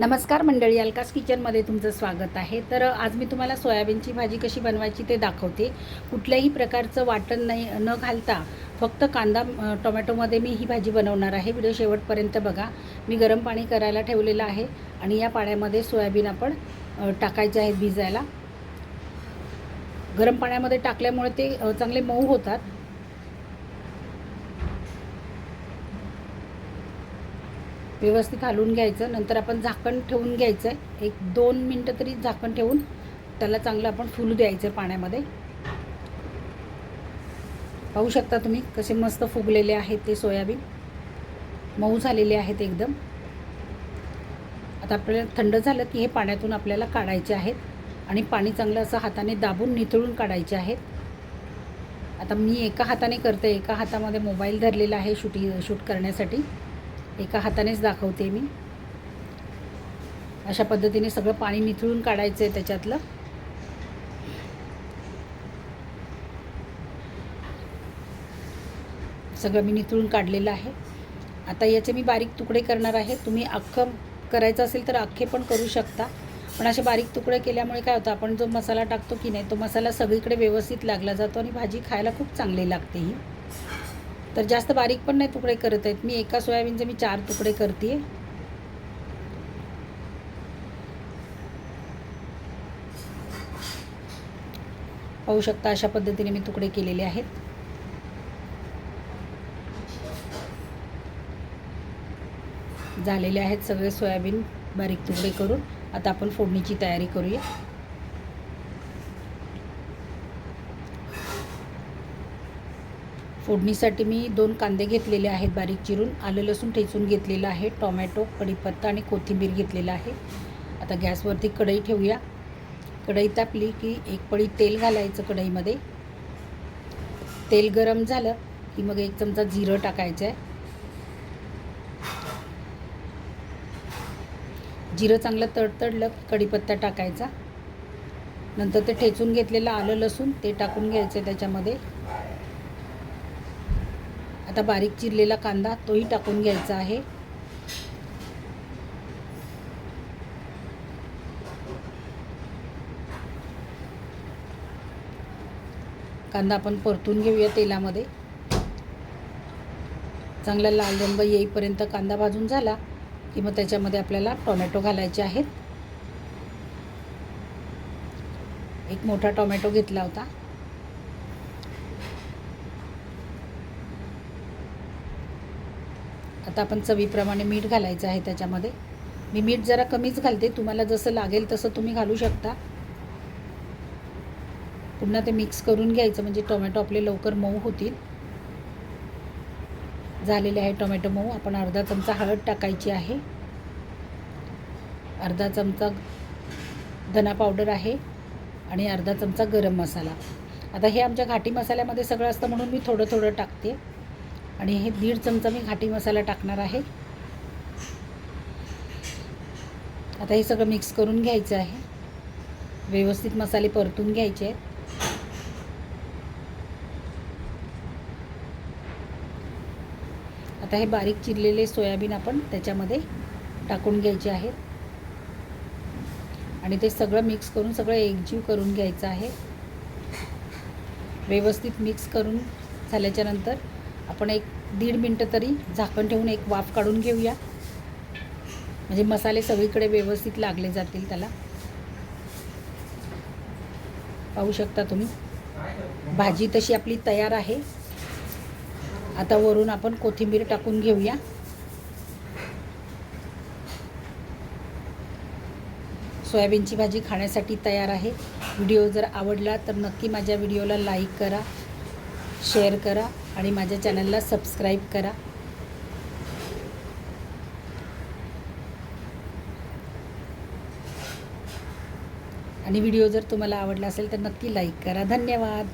नमस्कार मंडळी अलकास किचनमध्ये तुमचं स्वागत आहे. तर आज मी तुम्हाला सोयाबीनची भाजी कशी बनवायची ते दाखवते. कुठल्याही प्रकारचं वाटण नाही न घालता फक्त कांदा टोमॅटोमध्ये मी ही भाजी बनवणार आहे. व्हिडिओ शेवटपर्यंत बघा. मी गरम पाणी करायला ठेवलेलं आहे आणि या पाण्यामध्ये सोयाबीन आपण टाकायचे आहेत भिजायला. गरम पाण्यामध्ये टाकल्यामुळे ते चांगले मऊ होतात. व्यवस्थित हलवून घ्यायचं नंतर आपण झाकण ठेवून घ्यायचं. आहे एक दोन मिनटं तरी झाकण ठेवून त्याला चांगलं आपण फुलू द्यायचं आहे पाण्यामध्ये. पाहू शकता तुम्ही कसे मस्त फुगलेले आहेत ते सोयाबीन. मऊ झालेले आहेत एकदम. आता आपल्याला थंड झालं की हे पाण्यातून आपल्याला काढायचे आहेत आणि पाणी चांगलं असं हाताने दाबून निथळून काढायचे आहेत. आता मी एका हाताने करते एका हातामध्ये मोबाईल धरलेला आहे शूटिंग शूट करण्यासाठी. एका हातानेच दाखवते मी. अशा पद्धतीने सगळं पाणी निथळून काढायचं आहे त्याच्यातलं. सगळं मी निथळून काढलेलं आहे. आता याचे मी बारीक तुकडे करणार आहे. तुम्ही अख्खं करायचं असेल तर अख्खे पण करू शकता. पण असे बारीक तुकडे केल्यामुळे काय होतं आपण जो मसाला टाकतो की नाही तो मसाला सगळीकडे व्यवस्थित लागला जातो आणि भाजी खायला खूप चांगली लागते ही. तर जास्त बारीक पण नाही तुकडे करत आहेत. मी एका सोयाबीनचे मी चार तुकडे करते पाहू शकता अशा पद्धतीने मी तुकडे केलेले आहेत. झालेले आहेत सगळे सोयाबीन बारीक तुकडे करून. आता आपण फोडणीची तयारी करूया. फोडणीसाठी मी दोन कांदे घेतलेले आहेत बारीक चिरून. आलं लसूण ठेचून घेतलेलं आहे. टोमॅटो कढीपत्ता आणि कोथिंबीर घेतलेलं आहे. आता गॅसवरती कढई ठेवूया. कढई तापली की एक पळी तेल घालायचं कढईमध्ये. तेल गरम झालं की मग एक चमचा जिरं टाकायचं आहे. जिरं चांगलं तडतडलं की कढीपत्ता टाकायचा. नंतर ते ठेचून घेतलेलं आलं लसूण ते टाकून घ्यायचं त्याच्यामध्ये. आता बारीक चिरलेला कांदा तोही टाकून घ्यायचा आहे. कांदा आपण परतून घेऊया तेलामध्ये. चांगला लाल रंग येईपर्यंत कांदा भाजून झाला की मग त्याच्यामध्ये आपल्याला टोमॅटो घालायचे आहेत. एक मोठा टोमॅटो घेतला होता. आता आपण चवीप्रमाणे मीठ घालायचं आहे त्याच्यामध्ये. मी मीठ जरा कमीच घालते. तुम्हाला जसं लागेल तसं तुम्ही घालू शकता. पुन्हा ते मिक्स करून घ्यायचं. म्हणजे टोमॅटो आपले लवकर मऊ होतील. झालेले आहे टोमॅटो मऊ. आपण अर्धा चमचा हळद टाकायची आहे. अर्धा चमचा धना पावडर आहे. आणि अर्धा चमचा गरम मसाला. आता हे आमच्या घाटी मसाल्यामध्ये सगळं असतं म्हणून मी थोडं थोडं टाकते. आणि हे दीड चमचा मी घाटी मसाला टाकणार आहे. आता हे सगळं मिक्स करून घ्यायचं आहे. व्यवस्थित मसाले परतून घ्यायचे आहेत. आता हे बारीक चिरलेले सोयाबीन आपण त्याच्यामध्ये टाकून घ्यायचे आहेत. आणि ते सगळं मिक्स करून सगळं एकजीव करून घ्यायचं आहे. व्यवस्थित मिक्स करून झाल्याच्यानंतर आपण एक दीड मिनटं तरी झाकण ठेवून एक वाफ काढून घेऊया. म्हणजे मसाले सगळीकडे व्यवस्थित लागले जातील त्याला. पाहू शकता तुम्ही? भाजी तशी आपली तयार आहे. आता वरून आपण कोथिंबीर टाकून घेऊया. सोयाबीनची भाजी खाण्यासाठी तयार आहे. व्हिडिओ जर आवडला तर नक्की माझ्या व्हिडिओला लाईक करा. शेअर करा आणि माझ्या चॅनलला सबस्क्राईब करा. आणि व्हिडिओ जर तुम्हाला आवडला असेल तर नक्की लाईक करा. धन्यवाद.